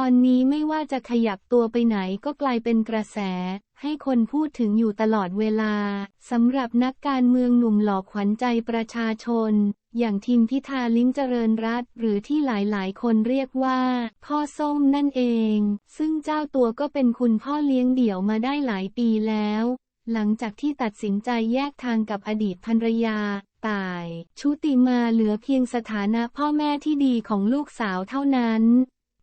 ตอนนี้ไม่ว่าจะขยับตัวไปไหนก็กลายเป็นกระแส ให้คนพูดถึงอยู่ตลอดเวลาสำหรับนักการเมืองหนุ่มหล่อขวัญใจประชาชน อย่างทิมพิธาลิ้มเจริญรัตหรือที่หลายๆ คนเรียกว่า พ่อส้มนั่นเอง ซึ่งเจ้าตัวก็เป็นคุณพ่อเลี้ยงเดี่ยวมาได้หลายปีแล้ว หลังจากที่ตัดสินใจแยกทางกับอดีตภรรยาตายชุติมาเหลือเพียงสถานะพ่อแม่ที่ดีของลูกสาวเท่านั้น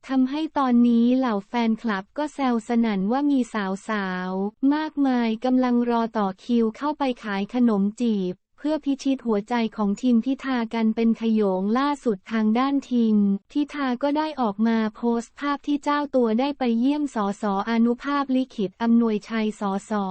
ทำให้ตอนนี้เหล่าแฟนคลับก็แซวสนั่นว่ามีสาวๆ มากมายกำลังรอต่อคิวเข้าไปขายขนมจีบ เพื่อพิชิตหัวใจของทีมพิธากันเป็นขยงล่าสุดทางด้านทีม พิธาก็ได้ออกมาโพสต์ภาพที่เจ้าตัวได้ไปเยี่ยมสอสออนุภาพลิขิตอำนวยชัยสอสอ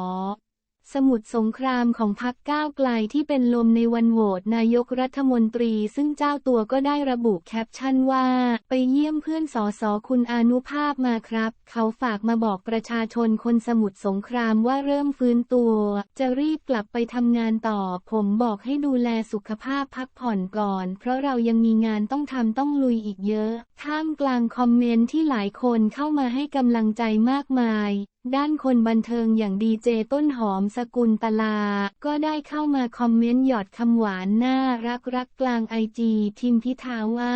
สมุทรสงครามของพรรคก้าวไกลที่เป็นลมในวันโหวตนายกรัฐมนตรี ซึ่งเจ้าตัวก็ได้ระบุแคปชั่นว่า ไปเยี่ยมเพื่อนสอสอคุณอนุภาพมาครับ เขาฝากมาบอกประชาชนคนสมุทรสงครามว่าเริ่มฟื้นตัว จะรีบกลับไปทำงานต่อ ผมบอกให้ดูแลสุขภาพพักผ่อนก่อน เพราะเรายังมีงานต้องทำต้องลุยอีกเยอะ ท่ามกลางคอมเมนต์ที่หลายคนเข้ามาให้กำลังใจมากมาย ด้านคนบันเทิงอย่างดีเจต้นหอมสกุลตลา ก็ได้เข้ามาคอมเมนต์หยอดคำหวานน่ารักรักกลางไอจีทิมพิธาว่า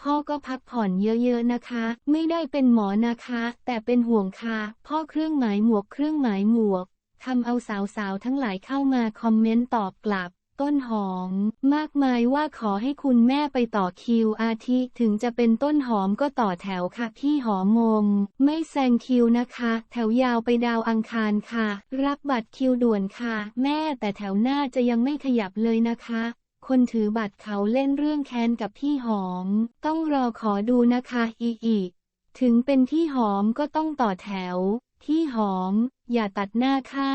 พ่อก็พักผ่อนเยอะๆนะคะ ไม่ได้เป็นหมอนะคะ แต่เป็นห่วงค่ะ พ่อเครื่องหมายหมวกเครื่องหมายหมวกทำเอาสาวๆทั้งหลายเข้ามาคอมเมนต์ตอบกลับ ต้นหอม มากมายว่าขอให้คุณแม่ไปต่อคิวอาทิถึงจะเป็นต้นหอมก็ต่อแถวค่ะพี่หอมม ไม่แซงคิวนะคะ แถวยาวไปดาวอังคารค่ะ รับบัตรคิวด่วนค่ะ แม่แต่แถวหน้าจะยังไม่ขยับเลยนะคะคนถือบัตรเขาเล่นเรื่องแค้นกับพี่หอม ต้องรอขอดูนะคะอีอีกถึงเป็นพี่หอมก็ต้องต่อแถว พี่หอม อย่าตัดหน้าค่ะ